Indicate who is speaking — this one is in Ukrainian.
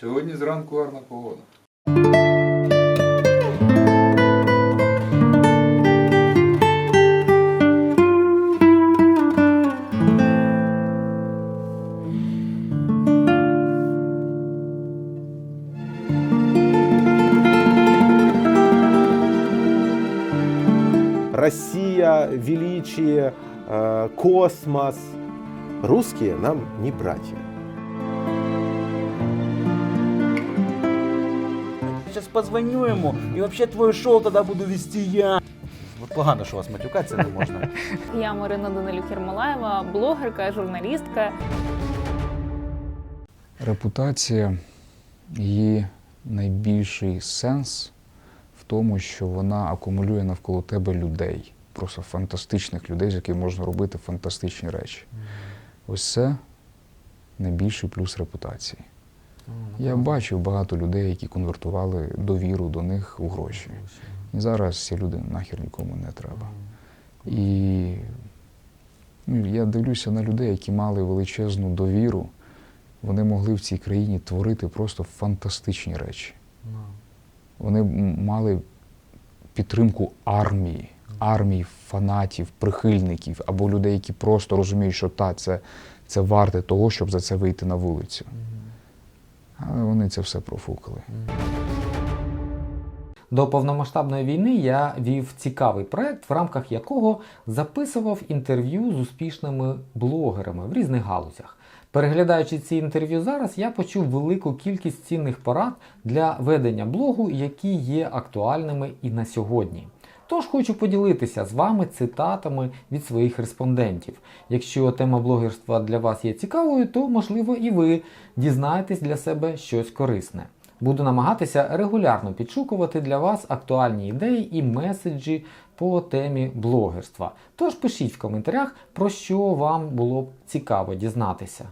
Speaker 1: Сьогодні зранку гарна погода.
Speaker 2: Россия, величие, э, космос. Русские нам не братья.
Speaker 3: Сейчас позвоню ему, и вообще твое шоу тогда буду вести я. От погано, що вас матюкатися не можна.
Speaker 4: Я Марина Данилюк Єрмолаєва, блогерка, журналістка.
Speaker 5: Репутація її найбільший сенс в тому, що вона акумулює навколо тебе людей, просто фантастичних людей, з якими можна робити фантастичні речі. Ось це найбільший плюс репутації. Я бачив багато людей, які конвертували довіру до них у гроші. І зараз ці люди нахер нікому не треба. І ну, я дивлюся на людей, які мали величезну довіру. Вони могли в цій країні творити просто фантастичні речі. Вони мали підтримку армії, армії фанатів, прихильників або людей, які просто розуміють, що та, це, це варте того, щоб за це вийти на вулицю. Але вони це все профукали.
Speaker 6: До повномасштабної війни я вів цікавий проект, в рамках якого записував інтерв'ю з успішними блогерами в різних галузях. Переглядаючи ці інтерв'ю зараз, я почув велику кількість цінних порад для ведення блогу, які є актуальними і на сьогодні. Тож хочу поділитися з вами цитатами від своїх респондентів. Якщо тема блогерства для вас є цікавою, то можливо і ви дізнаєтесь для себе щось корисне. Буду намагатися регулярно підшукувати для вас актуальні ідеї і меседжі по темі блогерства. Тож пишіть в коментарях, про що вам було б цікаво дізнатися.